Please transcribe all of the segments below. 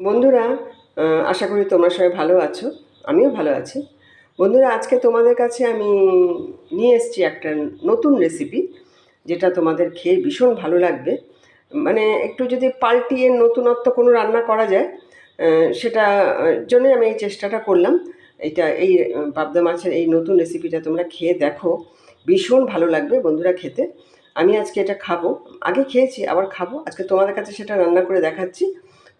বন্ধুরা আশা করি তোমরা সবাই ভালো আছো। আমিও ভালো আছি। বন্ধুরা, আজকে তোমাদের কাছে আমি নিয়ে এসেছি একটা নতুন রেসিপি যেটা তোমাদের খেয়ে ভীষণ ভালো লাগবে। মানে একটু যদি পাল্টিয়ে নতুনত্ব কোনো রান্না করা যায় সেটা জন্যই আমি এই চেষ্টাটা করলাম। এটা, এই পাবদা মাছের এই নতুন রেসিপিটা তোমরা খেয়ে দেখো। ভীষণ ভালো লাগবে বন্ধুরা খেতে। আমি আজকে এটা খাব। আগে খেয়েছি, আবার খাব। আজকে তোমাদের কাছে সেটা রান্না করে দেখাচ্ছি।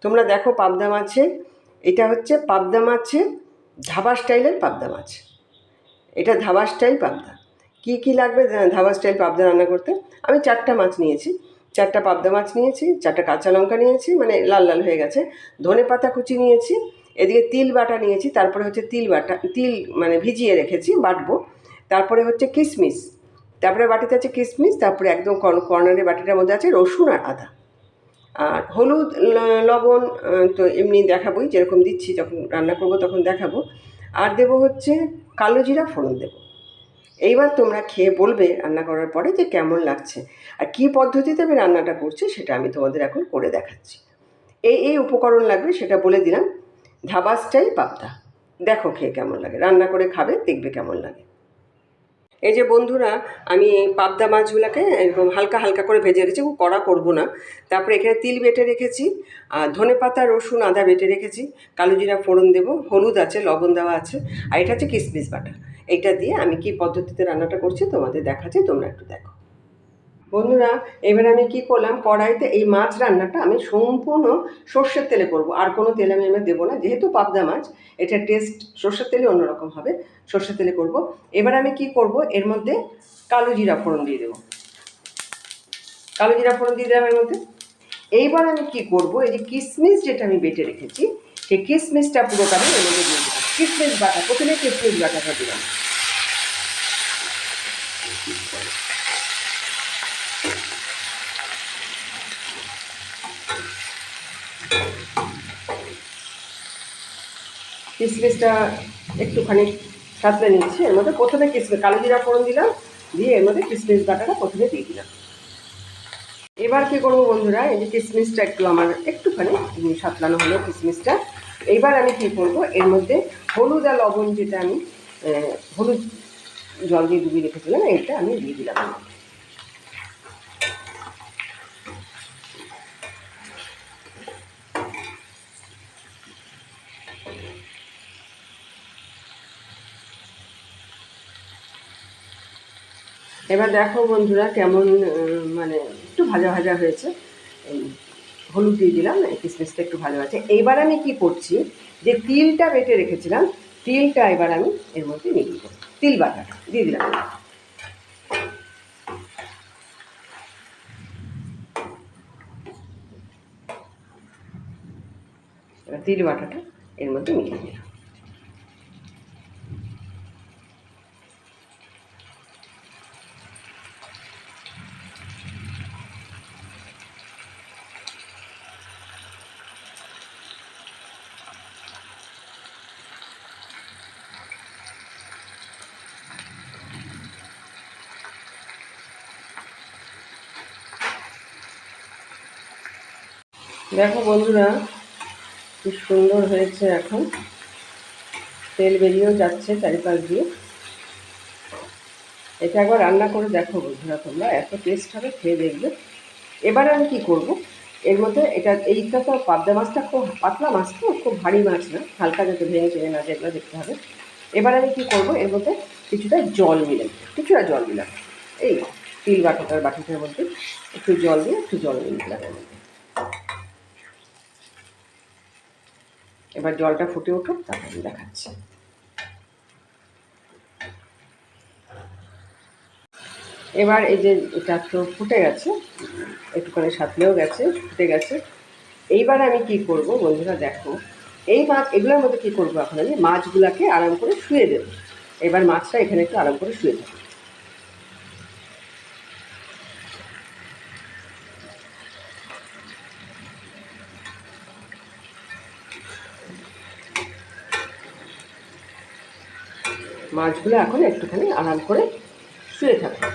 তোমরা দেখো পাবদা মাছে, এটা হচ্ছে পাবদা মাছের ধাবা স্টাইলের পাবদা মাছ। এটা ধাবা স্টাইল পাবদা। কি কি লাগবে? ধাবা স্টাইল পাবদা রান্না করতে। আমি চারটা মাছ নিয়েছি। চারটা পাবদা মাছ নিয়েছি, চারটা কাঁচা লঙ্কা নিয়েছি মানে লাল লাল হয়ে গেছে। ধনে পাতা কুচি নিয়েছি, এদিকে তিল বাটা নিয়েছি, তারপরে হচ্ছে তিল বাটা, তিল মানে ভিজিয়ে রেখেছি, বাটবো। তারপরে হচ্ছে কিশমিশ তারপরে বাটিতে আছে কিশমিশ তারপরে একদম কর্ন- কর্নারের বাটিটার মধ্যে আছে রসুন আর আদা। আর হলুদ লবণ তো এমনি দেখাবোই, যেরকম দিচ্ছি যখন রান্না করব তখন দেখাবো। আর দেবো হচ্ছে কালো জিরা ফোড়ন দেবো। এইবার তোমরা খেয়ে বলবে রান্না করার পরে যে কেমন লাগছে। আর কী পদ্ধতিতে আমি রান্নাটা করছি সেটা আমি তোমাদের এখন করে দেখাচ্ছি। এই এই উপকরণ লাগবে সেটা বলে দিলাম ধাবা স্টাইল পাবদা। দেখো খেয়ে কেমন লাগে, রান্না করে খাবে, দেখবে কেমন লাগে। এই যে বন্ধুরা, আমি পাবদা মাছগুলোকে এরকম হালকা হালকা করে ভেজে রেখেছি, খুব কড়া করব না। তারপরে এখানে তিল বেটে রেখেছি, আর ধনে পাতা, রসুন, আদা বেটে রেখেছি, কালো জিরা ফোড়ন দেবো, হলুদ আছে, লবণ দেওয়া আছে, আর এটা হচ্ছে কিশমিশ বাটা। এইটা দিয়ে আমি কি পদ্ধতিতে রান্নাটা করছি তোমাদের দেখাচ্ছি, তোমরা একটু দেখো। বন্ধুরা, এবার আমি কি করলাম? কড়াইতে এই মাছ রান্নাটা আমি সম্পূর্ণ সর্ষের তেলে করব। আর কোনো তেল আমি এবার দেবো না, যেহেতু পাবদা মাছ, এটা টেস্ট সর্ষের তেলে অন্যরকম হবে, সর্ষের তেলে করব। এবার আমি কি করব? এর মধ্যে কালো জিরা ফোড়ন দিয়ে দেবো। কালো জিরা ফোড়ন দিয়ে দিলাম এর মধ্যে। এইবার আমি কি করব? এই যে কিশমিশ যেটা আমি বেটে রেখেছি, সেই কিশমিশটা পুরোটা আমি এর মধ্যে দিয়ে দেবো কিশমিশ বাটা, প্রথমে কিশমিশ বাটাটা দিলাম। কিশমিশটা একটুখানি সাঁতলে নিচ্ছি। এর মধ্যে প্রথমে কিশমিশ কালো জিরা ফোড়ন দিলাম, দিয়ে এর মধ্যে কিসমিস বাটাটা প্রথমে দিয়ে দিলাম। এবার কী করব বন্ধুরা, এই যে কিসমিসটা একটু আমার একটুখানি সাতলানো হলো কিসমিসটা। এইবার আমি কী করব, এর মধ্যে হলুদ আর লবণ যেটা আমি হলুদ জল দিয়ে ডুবিয়ে রেখেছিলাম, এইটা আমি দিয়ে দিলাম। এবার দেখো বন্ধুরা কেমন মানে একটু ভাজা ভাজা হয়েছে। হলুদ দিয়ে দিলাম কিসমিসটা একটু ভালো আছে। এইবার আমি কি করছি, যে তিলটা বেটে রেখেছিলাম, তিলটা এবার আমি এর মধ্যে নিয়ে দিব। তিল বাটাটা, দিয়ে দিলাম। তিল বাটাটা এর মধ্যে মিলিয়ে দিলাম। দেখো বন্ধুরা, কি সুন্দর হয়েছে এখন। তেল বেরিয়েও যাচ্ছে চারিপাশ দিয়ে। এটা একবার রান্না করে দেখো বন্ধুরা তোমরা, এত টেস্ট হবে, খেয়ে দেখবে। এবার আমি কি করব? এর মধ্যে এটা, এইটা তো পাবদা মাছটা খুব, পাতলা মাছ তো, খুব ভারী মাছ না, হালকা যাতে ভেঙে চলে না যেগুলো দেখতে হবে। এবার আমি কি করব, এর মধ্যে কিছুটা জল মিলাম কিছুটা জল মিলাম এই তিল বাটাটার বাটিটার মধ্যে একটু জল দিয়ে একটু জল মিলিয়ে দিলাম এর মধ্যে এবার জলটা ফুটে উঠুক, তারপর দেখাচ্ছি। এবার এই যে এটা তো ফুটে গেছে, একটুখানি সাতলেও গেছে, ফুটে গেছে। এইবার আমি কি করব বন্ধুরা, দেখো, এই মাছ, এগুলোর মধ্যে কি করব এখন আমি মাছগুলোকে আরাম করে শুয়ে দেব। এবার মাছটা এখানে একটু আরাম করে শুয়ে দেবো মাছগুলো এখন একটুখানি আরাম করে শুয়ে থাকবে।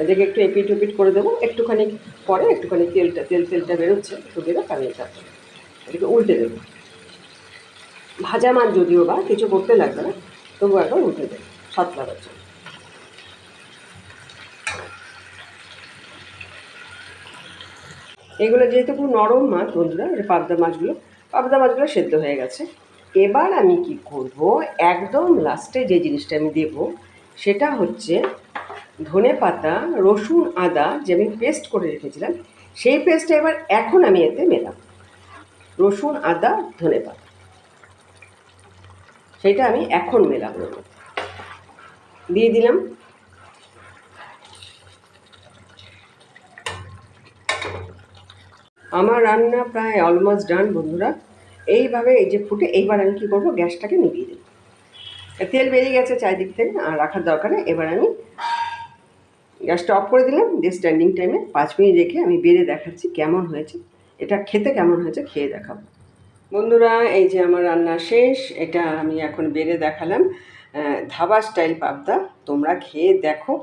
এদিকে একটু এপিট উপিট করে দেবো। একটুখানি পরে একটুখানি তেলটা, তেল, তেলটা বেরোচ্ছে একটু বেরো কামিয়ে থাকবে এটাকে উল্টে দেবো। ভাজা মাছ যদিও বা কিছু করতে লাগবে না, তবু একবার উল্টে দেবো স্বাদ লাগার জন্য। এগুলো যেহেতু খুব নরম মাছ বন্ধুরা পাবদা মাছগুলো পাবদা মাছগুলো সেদ্ধ হয়ে গেছে। এবার আমি কি করব? একদম লাস্টে যে জিনিসটা আমি দেব, সেটা হচ্ছে ধনে পাতা, রসুন, আদা যে আমি পেস্ট করে রেখেছিলাম, সেই পেস্টটা এবার এখন আমি এতে মেলাম রসুন, আদা, ধনে পাতা। সেটা আমি এখন মেলাম দিয়ে দিলাম। আমার রান্না প্রায় অলমোস্ট ডান বন্ধুরা। এইভাবে এই যে ফুটে, এইবার আমি কী করব? গ্যাসটাকে নিভিয়ে দেবো। তেল বেরিয়ে গেছে চারিদিক থেকে, আর রাখার দরকার নেই। এবার আমি গ্যাসটা অফ করে দিলাম, দিয়ে স্ট্যান্ডিং টাইমে পাঁচ মিনিট রেখে আমি বেড়ে দেখাচ্ছি কেমন হয়েছে। এটা খেতে কেমন হয়েছে খেয়ে দেখাবো। বন্ধুরা, এই যে আমার রান্না শেষ, এটা আমি এখন বেড়ে দেখালাম ধাবা স্টাইল পাবদা। তোমরা খেয়ে দেখো।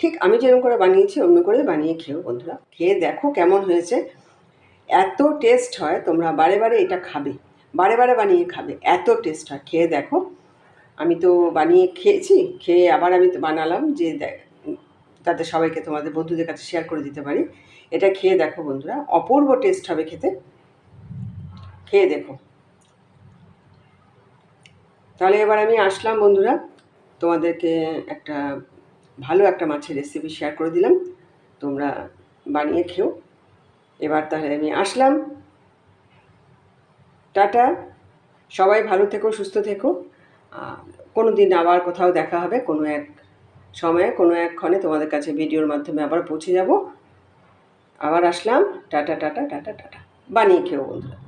ঠিক আমি যেরকম করে বানিয়েছি, অন্য করে বানিয়ে খেও বন্ধুরা। খেয়ে দেখো কেমন হয়েছে। এত টেস্ট হয়, তোমরা বারে বারে এটা খাবে। বারে বারে বানিয়ে খাবে। এত টেস্ট হয়। খেয়ে দেখো। আমি তো বানিয়ে খেয়েছি। খেয়ে আবার আমি তো বানালাম যে যাতে সবাইকে তোমাদের বন্ধুদের কাছে শেয়ার করে দিতে পারি। এটা খেয়ে দেখো বন্ধুরা। অপূর্ব টেস্ট হবে খেতে। খেয়ে দেখো। তাহলে এবার আমি আসলাম বন্ধুরা। তোমাদেরকে একটা ভালো একটা মাছের রেসিপি শেয়ার করে দিলাম। তোমরা বানিয়ে খেও। এবার তাহলে আমি আসলাম। টাটা। সবাই ভালো থেকো, সুস্থ থেকো। কোনো দিন আবার কোথাও দেখা হবে, কোনো এক সময়ে, কোনো একক্ষণে তোমাদের কাছে ভিডিওর মাধ্যমে আবার পৌঁছে যাব। আবার আসলাম। Tata tata tata tata. বানিয়ে খেও বন্ধুরা।